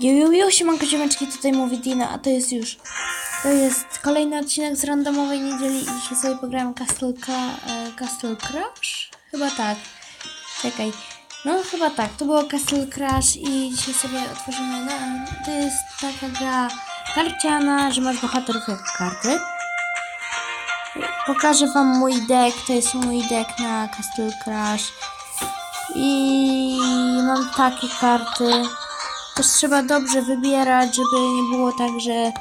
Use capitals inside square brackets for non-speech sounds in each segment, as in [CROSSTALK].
Jo, jo, jo, siemanko, ziomeczki, tutaj mówi Dina, a to jest już, to jest kolejny odcinek z randomowej niedzieli i dzisiaj sobie pograłem Castle, e, Castle Crash? Chyba tak, czekaj, no chyba tak, to było Castle Crash i dzisiaj sobie otworzymy, no, to jest taka gra karciana, że masz bohaterów jak karty. Pokażę wam mój deck, to jest mój deck na Castle Crash i mam takie karty. Też trzeba dobrze wybierać, żeby nie było tak, że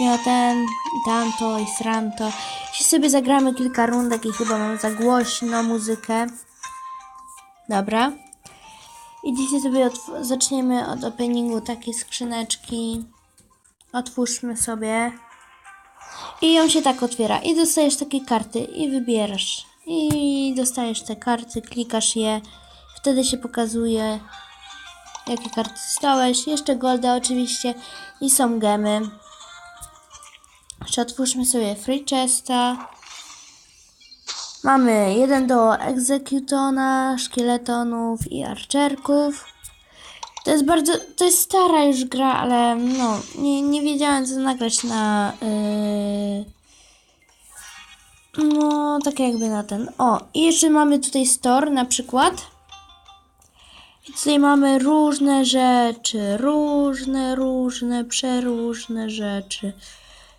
miała ten tamto i sranto. Jeśli sobie zagramy kilka rundek i chyba mam za głośno muzykę. Dobra. I dzisiaj sobie otw- zaczniemy od openingu takiej skrzyneczki. Otwórzmy sobie. I ją się tak otwiera. I dostajesz takie karty i wybierasz. I dostajesz te karty, klikasz je. Wtedy się pokazuje jakie karty dostałeś. Jeszcze golda oczywiście i są gemy. Jeszcze otwórzmy sobie free chesta. Mamy jeden do egzekutona, szkieletonów i archerków. To jest bardzo, to jest stara już gra, ale no, nie, nie wiedziałem co nagrać na, yy, no, tak jakby na ten. O, i jeszcze mamy tutaj store na przykład. Tutaj mamy różne rzeczy, różne, różne, przeróżne rzeczy.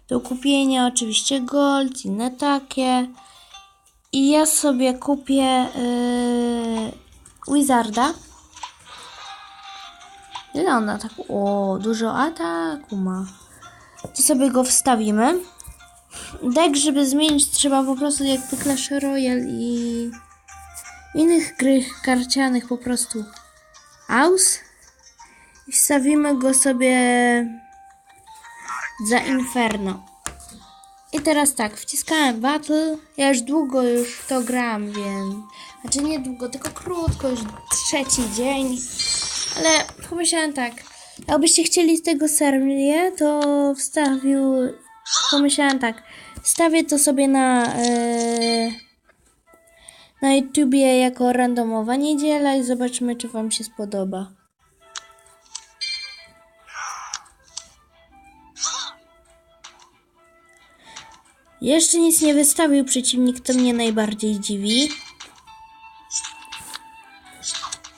Do kupienia oczywiście gold, inne takie. I ja sobie kupię yy, Wizarda. Ile on ataku? O, dużo ataku ma. To sobie go wstawimy. Deck, żeby zmienić, trzeba po prostu jakby Clash Royale i innych gry karcianych po prostu aus i wstawimy go sobie za Inferno. I teraz tak, wciskałem Battle. Ja już długo już to gram, wiem. Znaczy nie długo, tylko krótko, już trzeci dzień. Ale pomyślałem tak, jakbyście chcieli z tego serię, to wstawił... Pomyślałem tak, wstawię to sobie na... Yy, na YouTubie jako randomowa niedziela i zobaczymy, czy Wam się spodoba. Jeszcze nic nie wystawił przeciwnik, to mnie najbardziej dziwi.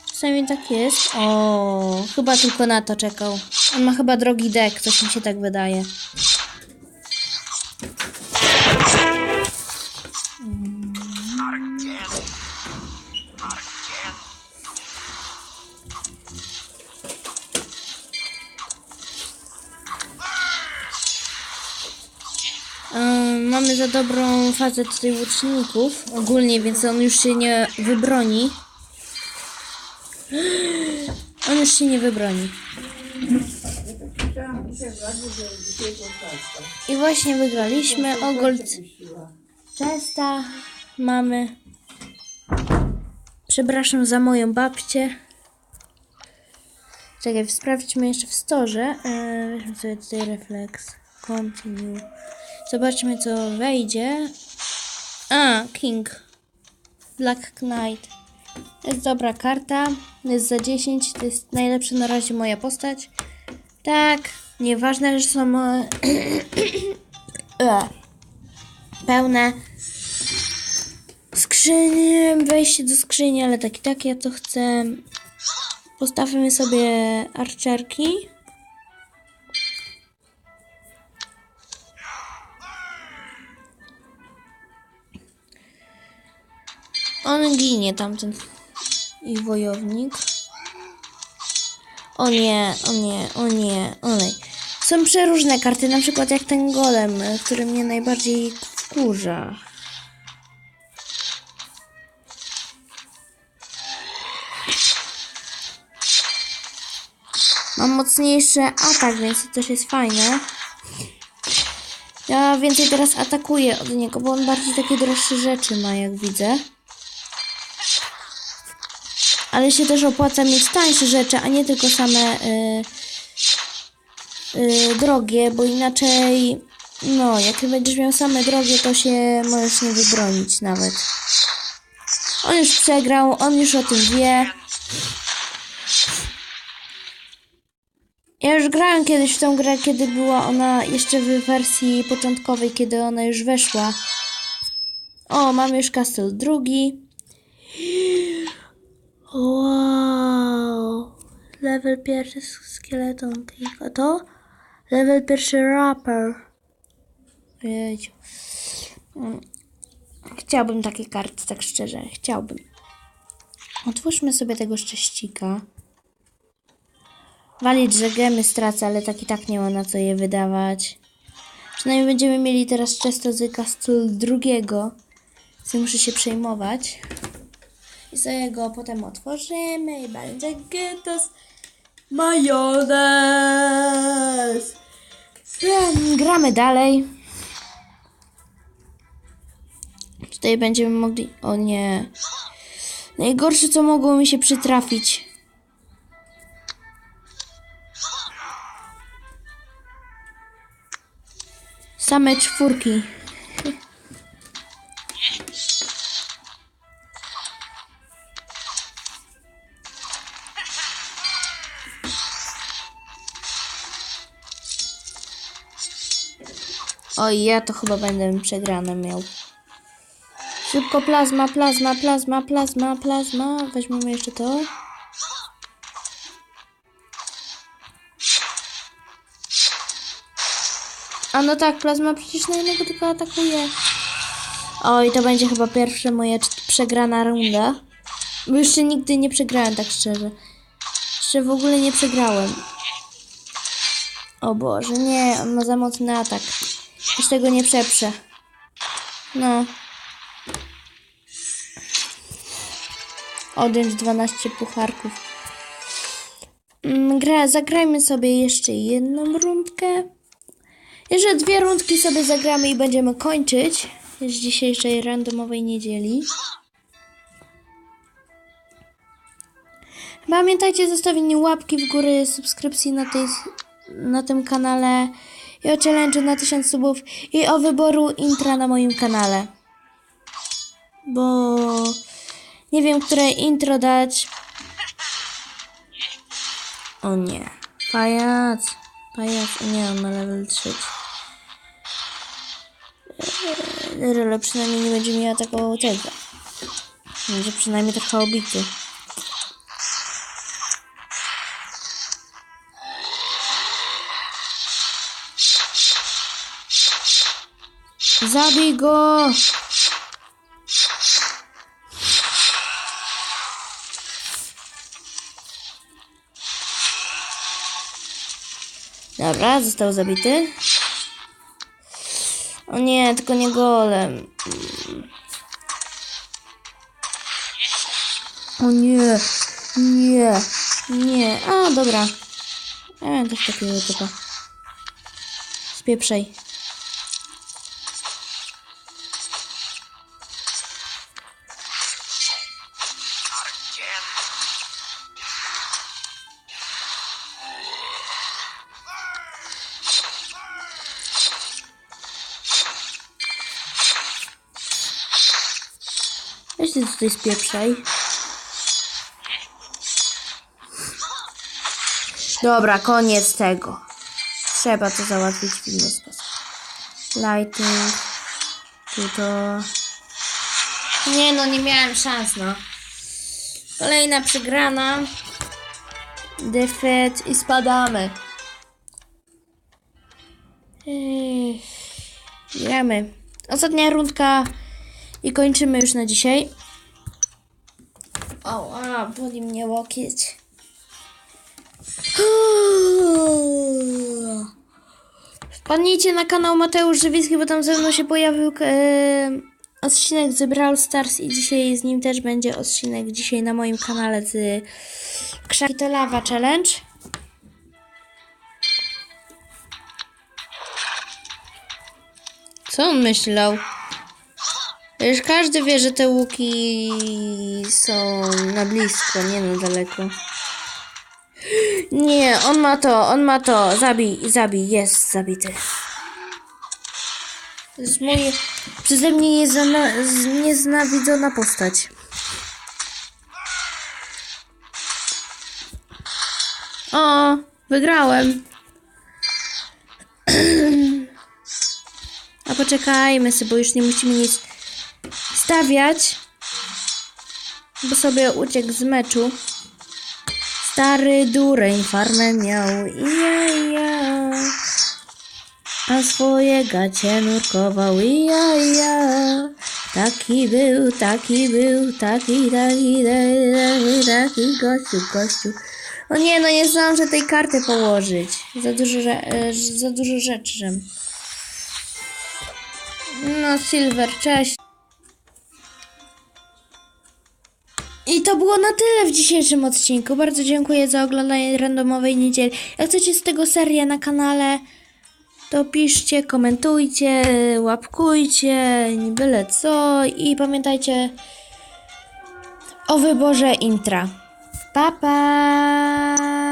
Czasami tak jest. O, chyba tylko na to czekał. On ma chyba drogi deck, coś mi się tak wydaje. Mamy za dobrą fazę tutaj łuczników ogólnie, więc on już się nie wybroni. [GASPS] On już się nie wybroni. I właśnie wygraliśmy. O gold chesta mamy. Przepraszam za moją babcię. Czekaj, sprawdźmy jeszcze w storze. Eee, weźmy sobie tutaj refleks. Continue. Zobaczmy, co wejdzie. A, King. Black Knight. To jest dobra karta. Jest za 10. To jest najlepsza na razie moja postać. Tak. Nieważne, że są e, [COUGHS] e, pełne skrzynie. Wejście do skrzyni, ale tak i tak ja to chcę. Postawimy sobie archerki. On ginie tamten ich wojownik. O nie, o nie, o nie, olej. Są przeróżne karty, na przykład jak ten golem, który mnie najbardziej wkurza. Mam mocniejszy atak, więc to też jest fajne. Ja więcej teraz atakuję od niego, bo on bardziej takie droższe rzeczy ma, jak widzę. Ale się też opłaca mieć tańsze rzeczy, a nie tylko same y, y, drogie, bo inaczej, no, jak będziesz miał same drogie, to się możesz nie wybronić nawet. On już przegrał, on już o tym wie. Ja już grałem kiedyś w tą grę, kiedy była ona jeszcze w wersji początkowej, kiedy ona już weszła. O, mamy już kastel drugi. Level pierwszy skeleton. A to? Level pierwszy rapper. Jejciu. Mm. Chciałbym takie karty, tak szczerze. Chciałbym. Otwórzmy sobie tego szczęścika. Walić, że gemy stracę, ale tak i tak nie ma na co je wydawać. Przynajmniej będziemy mieli teraz często z kastul drugiego. Więc muszę się przejmować. I sobie go potem otworzymy i będzie getos majonez. Gramy dalej. Tutaj będziemy mogli... O nie. Najgorsze, co mogło mi się przytrafić. Same czwórki. Oj, ja to chyba będę przegrane miał. Szybko plazma, plazma, plazma, plazma, plazma. Weźmiemy jeszcze to. A no tak, plazma przecież na jednego tylko atakuje. Oj, to będzie chyba pierwsza moja przegrana runda. Bo jeszcze nigdy nie przegrałem, tak szczerze. Jeszcze w ogóle nie przegrałem. O Boże, nie, on ma za mocny atak. Już tego nie przeprze. No. Odjąć 12 pucharków. Mm, Gra, zagrajmy sobie jeszcze jedną rundkę. Jeszcze dwie rundki sobie zagramy i będziemy kończyć z dzisiejszej randomowej niedzieli. Pamiętajcie o zostawieniu łapki w górę, subskrypcji na, tej, na tym kanale i o challenge na 1000 subów i o wyboru intra na moim kanale. Bo nie wiem, które intro dać. O nie. Pajac. Pajac. Nie, on ma level 3. Rolo przynajmniej nie będzie miała takiego tego. Będzie przynajmniej trochę obity. Zabij go! Dobra, został zabity. O nie, tylko nie golem. O nie, nie, nie. A, dobra. Ja miałem też takiego typa. Spieprzej. Weź ty tutaj spieprzaj. Dobra, koniec tego. Trzeba to załatwić w inny sposób. Lighting. Tu to... Nie no, nie miałem szans, no. Kolejna przegrana. Defeat i spadamy. Ech. Gramy. Ostatnia rundka i kończymy już na dzisiaj. O, a, boli mnie łokieć. Wpadnijcie na kanał Mateusz Żywicki, bo tam ze mną się pojawił e, odcinek z Brawl Stars i dzisiaj z nim też będzie odcinek dzisiaj na moim kanale z Krzaki to Lava Challenge. Co on myślał? Już każdy wie, że te łuki są na blisko, nie na daleko. Nie, on ma to, on ma to. Zabij, zabij, jest zabity. To jest moje przeze mnie niezna, nieznawidzona postać. O, Wygrałem. [CLEARS THROAT] A poczekajmy sobie, bo już nie musimy nic stawiać. Bo sobie uciekł z meczu. Stary dureń farmę miał. Ja, ja. A swoje gacie nurkował. Ja, ja. Taki był, taki był, taki, taki, taki, taki gościu, gościu. O nie, no nie zdążę tej karty położyć. Za dużo, e, za dużo rzeczy. No, Silver, cześć. I to było na tyle w dzisiejszym odcinku. Bardzo dziękuję za oglądanie randomowej niedzieli. Jak chcecie z tego serię na kanale, to piszcie, komentujcie, łapkujcie, byle co. I pamiętajcie o wyborze intra. Pa, pa!